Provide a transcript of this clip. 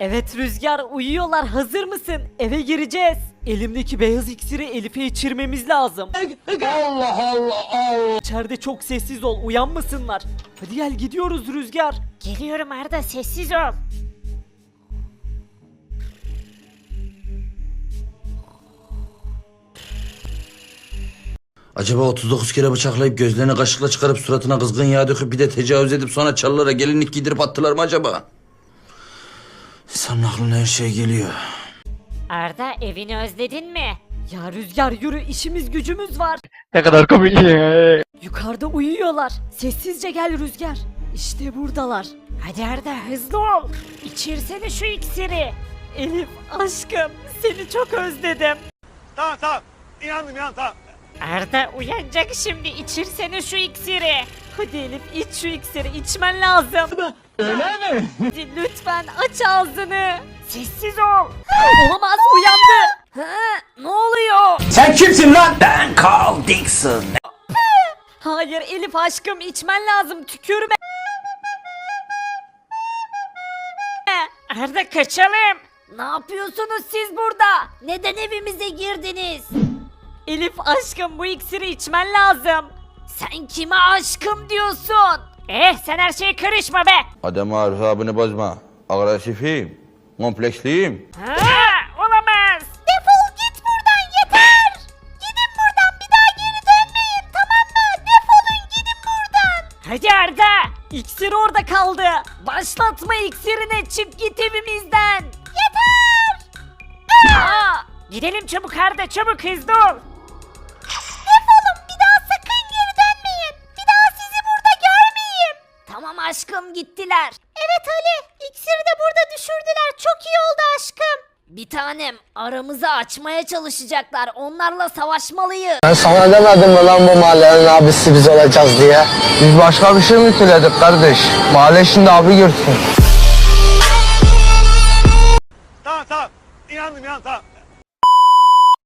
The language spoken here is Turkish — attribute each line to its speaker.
Speaker 1: Evet Rüzgar uyuyorlar hazır mısın? Eve gireceğiz. Elimdeki beyaz iksiri Elif'e içirmemiz lazım. Allah Allah Allah. İçeride çok sessiz ol uyanmasınlar. Hadi gel gidiyoruz Rüzgar.
Speaker 2: Geliyorum Arda sessiz ol.
Speaker 3: Acaba 39 kere bıçaklayıp gözlerini kaşıkla çıkarıp suratına kızgın yağ döküp bir de tecavüz edip sonra çalılara gelinlik giydirip attılar mı acaba? İnsanın aklına her şey geliyor.
Speaker 2: Arda evini özledin mi?
Speaker 1: Ya Rüzgar yürü işimiz gücümüz var.
Speaker 4: Ne kadar komik ya.
Speaker 1: Yukarıda uyuyorlar. Sessizce gel Rüzgar. İşte buradalar.
Speaker 2: Hadi Arda hızlı ol. İçirsene şu iksiri.
Speaker 1: Elif aşkım seni çok özledim.
Speaker 5: Tamam tamam. İnandım inandım tamam.
Speaker 2: Arda uyanacak şimdi içirsene şu iksiri.
Speaker 1: Hadi Elif iç şu iksiri içmen lazım.
Speaker 4: Öyle mi?
Speaker 1: Hadi lütfen aç ağzını.
Speaker 2: Sessiz ol.
Speaker 1: Olamaz uyandı. Ha, ne oluyor?
Speaker 3: Sen kimsin lan? Ben Carl Dixon.
Speaker 1: Hayır Elif aşkım içmen lazım tükürme.
Speaker 2: Arda kaçalım.
Speaker 1: Ne yapıyorsunuz siz burada? Neden evimize girdiniz? Elif aşkım bu iksiri içmen lazım. Sen kime aşkım diyorsun?
Speaker 2: Eh sen her şeye karışma be.
Speaker 3: Adem asabını bozma. Agresifiyim. Kompleksliyim.
Speaker 2: Ha, olamaz.
Speaker 1: Defol git buradan yeter. Gidin buradan bir daha geri dönmeyin tamam mı? Defolun gidin buradan.
Speaker 2: Hadi Arda.
Speaker 1: İksir orada kaldı. Başlatma iksirine çık git evimizden. Yeter. Aa,
Speaker 2: Gidelim çabuk Arda çabuk hızlı ol.
Speaker 1: Evet Ali iksiri de burada düşürdüler. Çok iyi oldu aşkım. Bir tanem aramızı açmaya çalışacaklar. Onlarla savaşmalıyız.
Speaker 6: Ben sana demedim mi lan bu mahallenin abisi biz olacağız diye? Biz başka bir şey mi söyledik kardeş? Mahalle şimdi abi görsün.
Speaker 5: Tamam tamam. İnandım inandım tamam.